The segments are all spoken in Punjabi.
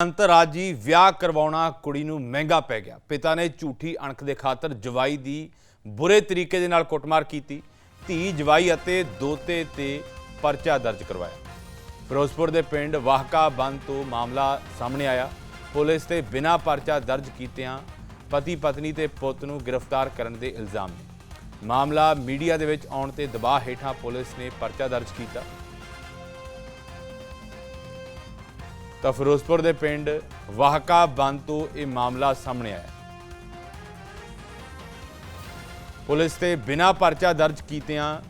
ਅੰਤਰਰਾਜੀ ਵਿਆਹ ਕਰਵਾਉਣਾ ਕੁੜੀ ਨੂੰ ਮਹਿੰਗਾ ਪੈ ਗਿਆ। ਪਿਤਾ ਨੇ ਝੂਠੀ ਅਣਖ ਦੇ ਖਾਤਰ ਜਵਾਈ ਦੀ ਬੁਰੇ ਤਰੀਕੇ ਦੇ ਨਾਲ ਕੁੱਟਮਾਰ ਕੀਤੀ। ਧੀ ਜਵਾਈ ਅਤੇ ਦੋਤੇ ਤੇ ਪਰਚਾ ਦਰਜ ਕਰਵਾਇਆ। ਫਿਰੋਜ਼ਪੁਰ ਦੇ ਪਿੰਡ ਵਾਹਕਾ ਬੰਦ ਤੋਂ ਮਾਮਲਾ ਸਾਹਮਣੇ ਆਇਆ। ਪੁਲਿਸ ਤੇ ਬਿਨਾਂ ਪਰਚਾ ਦਰਜ ਕੀਤਿਆਂ ਪਤੀ ਪਤਨੀ ਤੇ ਪੁੱਤ ਨੂੰ ਗ੍ਰਿਫਤਾਰ ਕਰਨ ਦੇ ਇਲਜ਼ਾਮ ਨੇ। ਮਾਮਲਾ ਮੀਡੀਆ ਦੇ ਵਿੱਚ ਆਉਣ ਤੇ ਦਬਾਅ ਹੇਠਾਂ ਪੁਲਿਸ ਨੇ ਪਰਚਾ ਦਰਜ ਕੀਤਾ। ਤਾਂ ਫਿਰੋਜ਼ਪੁਰ ਦੇ ਪਿੰਡ ਵਾਹਕਾ ਬੰਦ ਤੋਂ ਇਹ ਮਾਮਲਾ ਸਾਹਮਣੇ ਆਇਆ ਪੁਲਿਸ ਤੇ ਬਿਨਾਂ ਪਰਚਾ ਦਰਜ ਕੀਤਿਆਂ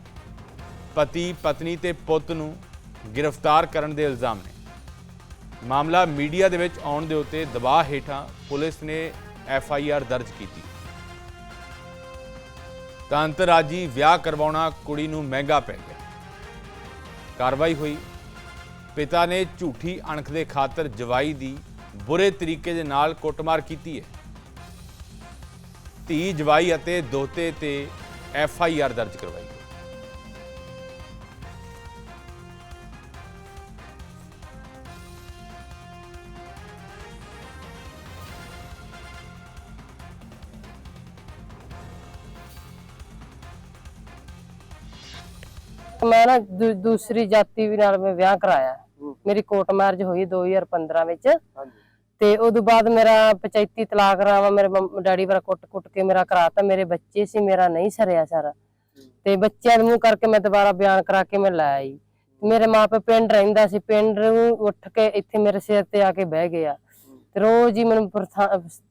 ਪਤੀ, ਪਤਨੀ ਤੇ ਪੁੱਤ ਨੂੰ ਗ੍ਰਿਫਤਾਰ ਕਰਨ ਦੇ ਇਲਜ਼ਾਮ ਨੇ। ਮਾਮਲਾ ਮੀਡੀਆ ਦੇ ਵਿੱਚ ਆਉਣ ਦੇ ਉੱਤੇ ਦਬਾਅ ਹੇਠਾਂ ਪੁਲਿਸ ਨੇ ਐਫ ਆਈ ਆਰ ਦਰਜ ਕੀਤੀ। ਤਾਂ ਅੰਤਰਰਾਜੀ ਵਿਆਹ ਕਰਵਾਉਣਾ ਕੁੜੀ ਨੂੰ ਮਹਿੰਗਾ ਪੈ ਗਿਆ। ਕਾਰਵਾਈ ਹੋਈ। ਪਿਤਾ ਨੇ ਝੂਠੀ ਅਣਖ ਦੇ ਖਾਤਰ ਜਵਾਈ ਦੀ ਬੁਰੇ ਤਰੀਕੇ ਦੇ ਨਾਲ ਕੁੱਟਮਾਰ ਕੀਤੀ ਹੈ। ਧੀ ਜਵਾਈ ਅਤੇ ਦੋਤੇ ਤੇ ਐਫ ਆਈ ਆਰ ਦਰਜ ਕਰਵਾਈ ਮੈਂ ਨਾ ਦੂ- ਦੂਸਰੀ ਜਾਤੀ ਵੀ ਨਾਲ ਮੈਂ ਵਿਆਹ ਕਰਾਇਆ। ਮੇਰੀ ਕੋਰਟ ਮੈਰਿਜ ਹੋਈ 2015 ਵਿੱਚ। ਤੇ ਉਦੋਂ ਬਾਅਦ ਮੇਰਾ ਪੰਚਾਇਤੀ ਤਲਾਕ ਰਾਵਾ ਮੇਰੇ ਮੰਮ- ਡੈਡੀ ਵਾਰਾ ਕੁੱਟ-ਕੁੱਟ ਕੇ ਮੇਰਾ ਕਰਾਤਾ। ਮੇਰੇ ਬੱਚੇ ਸੀ ਮੇਰਾ ਨਹੀਂ ਸਰਿਆ ਸਾਰਾ। ਤੇ ਬੱਚਿਆਂ ਦੇ ਮੂੰਹ ਕਰਕੇ ਮੈਂ ਦੁਬਾਰਾ ਬਿਆਨ ਕਰਾ ਕੇ ਮੈਂ ਲੈ ਆਈ। ਮੇਰੇ ਮਾਪੇ ਪਿੰਡ ਰਹਿੰਦਾ ਸੀ। ਪਿੰਡ ਨੂੰ ਉੱਠ ਕੇ ਇੱਥੇ ਮੇਰੇ ਸਿਰ ਤੇ ਆ ਕੇ ਬਹਿ ਗਿਆ। ਤੇ ਰੋਜ਼ ਹੀ ਮੈਨੂੰ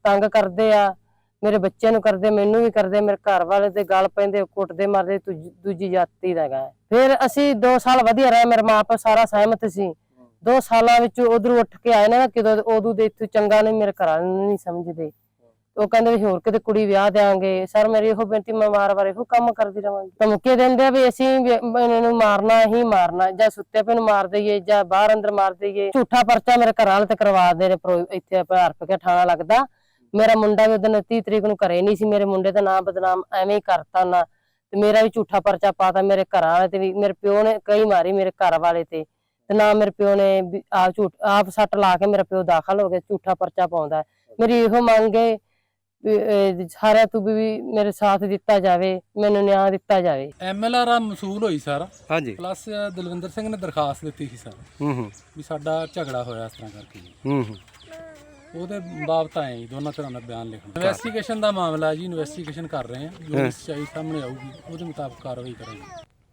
ਤੰਗ ਕਰਦੇ ਆ। ਮੇਰੇ ਬੱਚਿਆਂ ਨੂੰ ਕਰਦੇ, ਮੈਨੂੰ ਵੀ ਕਰਦੇ, ਮੇਰੇ ਘਰ ਵਾਲੇ ਤੇ ਗੱਲ ਪੈਂਦੇ ਕੁੱਟਦੇ ਮਾਰਦੇ ਦੂਜੀ ਜਾਤੀ ਦਾ ਹੈਗਾ। ਫਿਰ ਅਸੀਂ 2 ਸਾਲ ਵਧੀਆ ਰਹੇ, ਮੇਰੇ ਮਾਪੇ ਸਾਰਾ ਸਹਿਮਤ ਸੀ। 2 ਸਾਲਾਂ ਵਿੱਚ ਉਧਰੋਂ ਉੱਠ ਕੇ ਆਏ ਨਾ ਕਿਦੋਂ ਉਦੋਂ ਦੇ ਇੱਥੇ ਚੰਗਾ ਨਹੀਂ, ਮੇਰੇ ਘਰ ਵਾਲੇ ਨੂੰ ਨਹੀਂ ਸਮਝਦੇ। ਉਹ ਕਹਿੰਦੇ ਵੀ ਹੋਰ ਕਿਤੇ ਕੁੜੀ ਵਿਆਹ ਦੇਾਂਗੇ ਸਰ, ਮੇਰੀ ਇਹੋ ਬੇਨਤੀ, ਮੈਂ ਵਾਰ-ਵਾਰ ਇਹੋ ਕੰਮ ਕਰਦੀ ਰਵਾਂਗੀ। ਧਮਕੇ ਦਿੰਦੇ ਆ ਵੀ ਅਸੀਂ ਇਹਨਾਂ ਨੂੰ ਮਾਰਨਾ ਹੀ ਮਾਰਨਾ, ਜਾਂ ਸੁੱਤੇ ਪਏ ਨੂੰ ਮਾਰ ਦਈਏ, ਜਾਂ ਬਾਹਰ ਅੰਦਰ ਮਾਰ ਦਈਏ। ਝੂਠਾ ਪਰਚਾ ਮੇਰੇ ਘਰ ਵਾਲੇ ਤੇ ਕਰਵਾ ਦੇ ਨੇ ਇੱਥੇ ਭਾਰ ਕੇ ਥਾਣਾ ਲੱਗਦਾ। ਮੇਰਾ ਮੁੰਡਾ ਵੀ ਉਦੋਂ 30 ਤਰੀਕ ਨੂੰ ਘਰੇ ਨਹੀਂ ਸੀ ਮੇਰੇ ਮੁੰਡੇ ਦਾ ਨਾਮ ਬਦਨਾਮ ਐਵੇਂ ਹੀ ਕਰਤਾ ਨਾ। ਤੇ ਮੇਰਾ ਵੀ ਝੂਠਾ ਪਰਚਾ ਪਾਤਾ ਮੇਰੇ ਘਰ ਵਾਲੇ ਤੇ ਵੀ ਮੇਰੇ ਪਿਓ ਨੇ ਕਈ ਮਾਰੀ ਮੇਰੇ ਘਰ ਵਾਲੇ ਤੇ। ਤੇ ਨਾ ਮੇਰੇ ਪਿਓ ਨੇ ਆਪ ਝੂਠ ਆਪ ਸੱਟ ਲਾ ਕੇ ਮੇਰਾ ਪਿਓ ਦਾਖਲ ਹੋ ਗਿਆ ਝੂਠਾ ਪਰਚਾ ਪਾਉਂਦਾ। ਮੇਰੀ ਇਹੋ ਮੰਗ ਹੈ ਸਾਰਿਆਂ ਤੋਂ ਵੀ ਮੇਰੇ ਸਾਥ ਦਿੱਤਾ ਜਾਵੇ ਮੈਨੂੰ ਨਿਆਂ ਦਿੱਤਾ ਜਾਵੇ। ਐਮਐਲਆਰ ਆ ਮਸੂਲ ਹੋਈ ਸਰ। ਹਾਂਜੀ। ਪਲੱਸ ਦਲਵਿੰਦਰ ਸਿੰਘ ਨੇ ਦਰਖਾਸਤ ਦਿੱਤੀ ਸੀ ਸਰ। ਹੂੰ ਹੂੰ। ਵੀ ਸਾਡਾ ਝਗੜਾ ਹੋਇਆ ਇਸ ਤਰ੍ਹਾਂ ਕਰਕੇ। ਹੂੰ ਹੂੰ। ਉਹਦੇ ਬਾਬਤ ਆਏ ਜੀ ਦੋਨਾਂ ਤਰ੍ਹਾਂ ਦਾ ਬਿਆਨ ਲਿਖਣ। ਇਨਵੈਸਟੀਗੇਸ਼ਨ ਦਾ ਮਾਮਲਾ ਜੀ ਇਨਵੈਸਟੀਗੇਸ਼ਨ ਕਰ ਰਹੇ ਹਾਂ। ਜੋ ਸੱਚਾਈ ਸਾਹਮਣੇ ਆਊਗੀ ਉਹਦੇ ਮੁਤਾਬਕ ਕਾਰਵਾਈ ਕਰਾਂਗੇ।